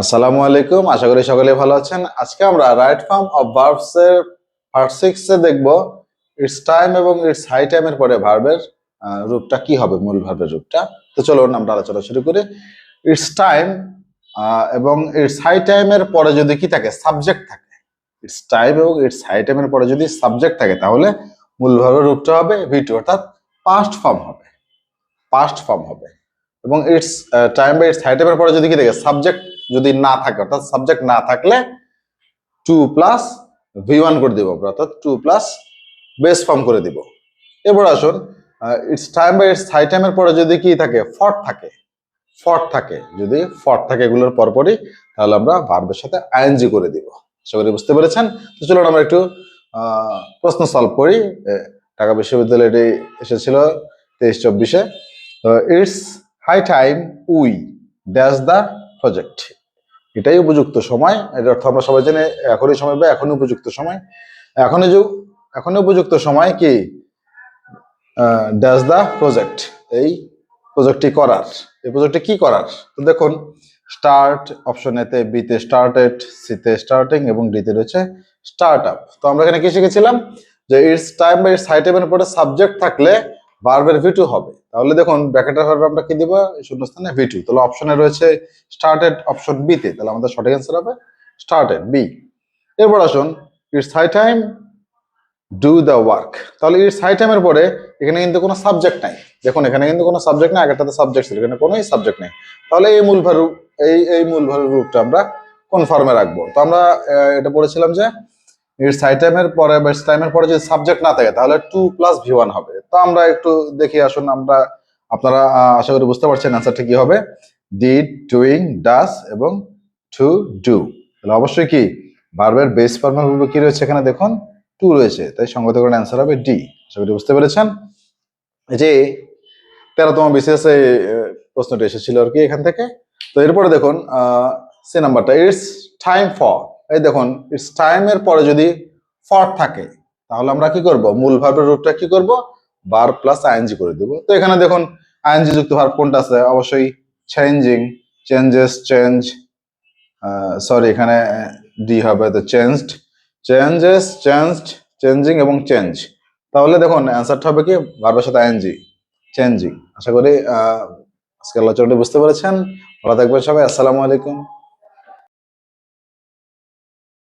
আসসালামু আলাইকুম। আশা করি সকলে ভালো আছেন। আজকে আমরা রাইট ফর্ম অফ ভার্বস এর পার্ট সিক্স এ দেখব ইটস টাইম এবং ইটস হাই টাইমের পরে ভার্বের রূপটা কি হবে, মূল ভার্বের রূপটা। তো চলুন আমরা আলোচনা শুরু করি। ইটস টাইম এবং ইটস হাই টাইমের পরে যদি কি থাকে সাবজেক্ট থাকে। ইটস টাইম এবং ইটস হাই টাইমের পরে যদি সাবজেক্ট থাকে, তাহলে মূল ভার্বের রূপটা হবে ভিটু অর্থাৎ পাস্ট ফর্ম হবে। পাস্ট ফর্ম হবে। এবং ইটস টাইম বা ইটস হাই টাইমের পরে যদি কি থাকে সাবজেক্ট যদি না থাকে, অর্থাৎ সাবজেক্ট না থাকলে টু প্লাস ভি ওয়ান করে দিব অর্থাৎ টু প্লাস বেস ফর্ম করে দিব। এবার আসুন ইটস টাইম বা ইটস হাই টাইমের পরে যদি কি থাকে ফট থাকে ফট থাকে, যদি ফট থাকে এগুলোর পরপরই, তাহলে আমরা ভার্বের সাথে আইএনজি করে দিব। করি বুঝতে পেরেছেন? তো চলুন আমরা একটু প্রশ্ন সলভ করি। ঢাকা বিশ্ববিদ্যালয়ে এসেছিল তেইশ চব্বিশে। It's high time we dash the project এটাই উপযুক্ত সময়। এর অর্থ আমরা সবাই জানি, এখনই সময় বা এখনই উপযুক্ত সময়। এখনই যু এখনই উপযুক্ত সময় কি? ড্যাশ দ্য প্রজেক্ট এই প্রজেক্টটি করার। এই প্রজেক্টটি কি করার? তো দেখুন স্টার্ট অপশন এতে বিতে স্টার্টেড সিতে স্টার্টিং এবং ডিতে রয়েছে স্টার্ট আপ তো আমরা এখানে কি শিখেছিলাম? যে ইটস টাইম বা ইটস হাই টাইমের পরে সাবজেক্ট থাকলে ভার্বের ভিটু হবে। তাহলে দেখুন ব্র্যাকেটের ভার্ব আমরা কি দিব? শূন্যস্থানে ভিটু তাহলে অপশনে রয়েছে স্টার্টেড অপশন বি তে। তাহলে আমাদের সঠিক অ্যান্সার হবে স্টার্টেড বি এরপর আসুন it's high time do the work তাহলে ইটস হাই টাইমের পরে এখানে কিন্তু কোনো সাবজেক্ট নাই। দেখুন, এখানে কিন্তু কোনো সাবজেক্ট নাই, আগেরটাতে সাবজেক্ট ছিল, এখানে কোনোই সাবজেক্ট নেই। তাহলে এই মূল ভার এই এই মূল ভারের রূপটা আমরা কনফার্মে রাখব। তো আমরা এটা পড়েছিলাম যে ইটস হাই টাইমের পরে বা টাইমের পরে যদি সাবজেক্ট না থাকে তাহলে টু প্লাস ভি ওয়ান হবে। তো আমরা একটু দেখি আসুন আমরা আপনারা আশা করি বুঝতে পারছেন অ্যান্সারটা কি হবে? ডিড ডুইং ডাস এবং টু ডু তাহলে অবশ্যই কি? ভার্বের বেস ফর্মের রূপে কি রয়েছে এখানে দেখুন? টু রয়েছে। তাই সঙ্গত করে অ্যান্সার হবে ডি আশা করি বুঝতে পেরেছেন? এই যে তেরোতম বিসিএস এ আহ, প্রশ্নটি এসেছিল আর কি এখান থেকে। তো এরপরে দেখুন সে নাম্বারটা ইটস টাইম ফর এই দেখুন ইটস টাইমের পরে যদি ফর থাকে তাহলে আমরা কি করব? মূল ভার্বের রূপটা কি করব? বার প্লাস আইএনজি করে দেব। তো এখানে দেখুন আইএনজি যুক্ত ভার্ব কোনটা আছে? অবশ্যই চেঞ্জিং চেঞ্জেস চেঞ্জ সরি এখানে ডি হবে তো চেঞ্জড চেঞ্জেস চেঞ্জড চেঞ্জিং এবং চেঞ্জ তাহলে দেখুন অ্যান্সারটা হবে কি? ভার্বের সাথে আইএনজি চেঞ্জিং আশা করি আহ, আজকের আলোচনাটি বুঝতে পেরেছেন। ভালো থাকবেন সবাই আসসালামু আলাইকুম।